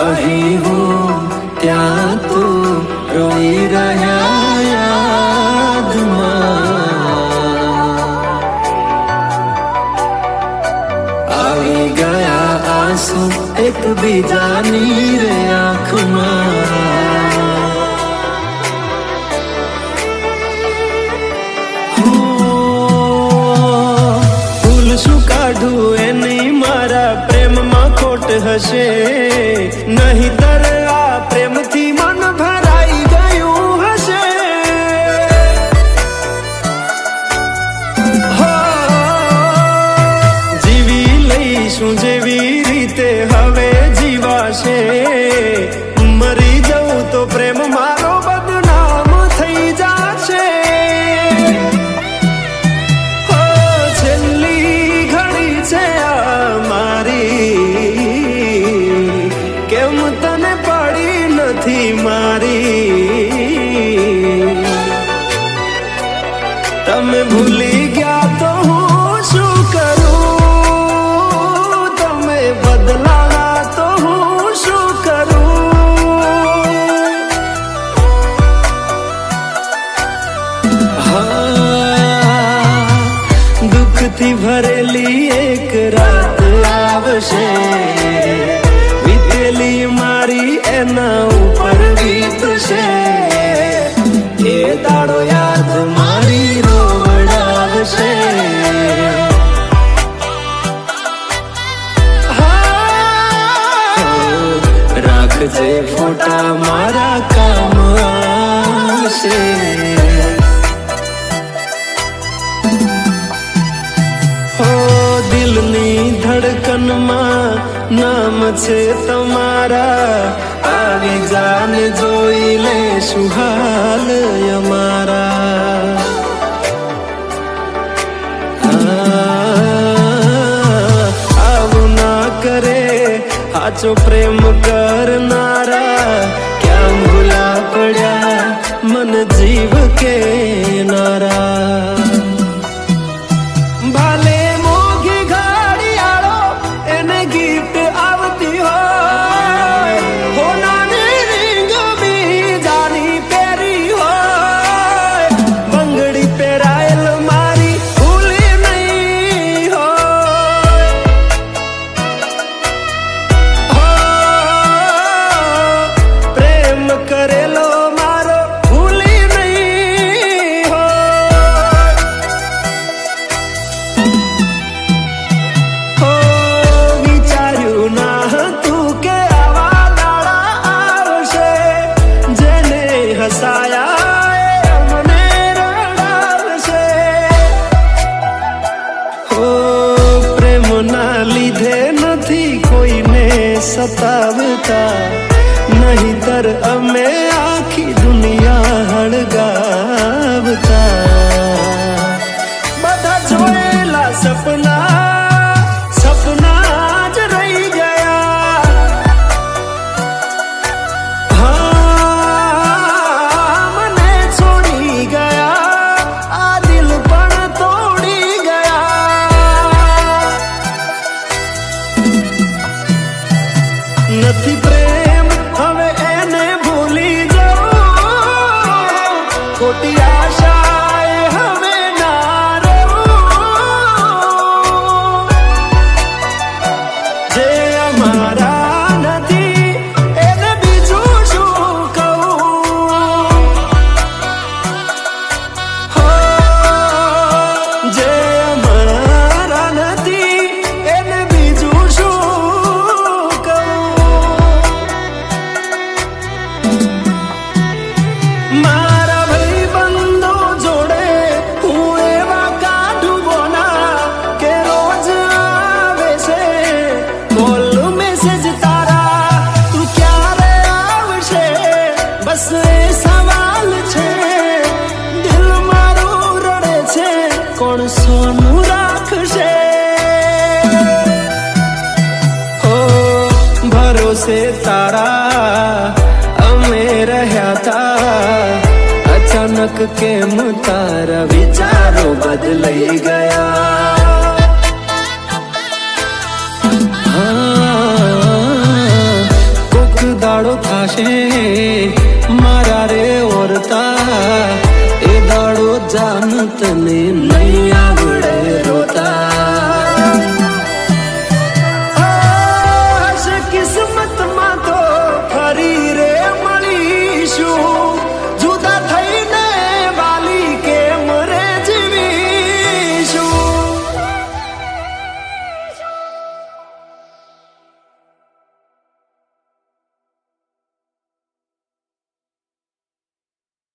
હું ત્યાં તું રોઈ રહ્યા આવી ગયા આંસુ એક બીજાની રે આંખમાં પ્રેમમાં ખોટ હશે. નહીતર આ પ્રેમથી નથી મારી. તમે ભૂલી ગયા તો હું શું કરું? તમે બદલાના તો હું શું કરું? દુઃખથી ભરેલી એક રાત આવશે વીતેલી મારી એના ઉપર છે. એ દાડો યાદ મારી રોવડાવશે હા, રાખજે ફોટા મારા કામ આવશે છે તમારા. આવી જાન જોઈ લે સુહાલ અમારા. આવું ના કરે સાચો પ્રેમ કરનારા सतावता नहीं तर કોણ સોનું રાખશે? હો, ભરોસે તારા, અમે રહ્યા તા. અચાનક કેમ તારા વિચારો બદલાઈ ગયા? કોક દાડો થાશે, મારા રે ઓરતા. တနေနေရကို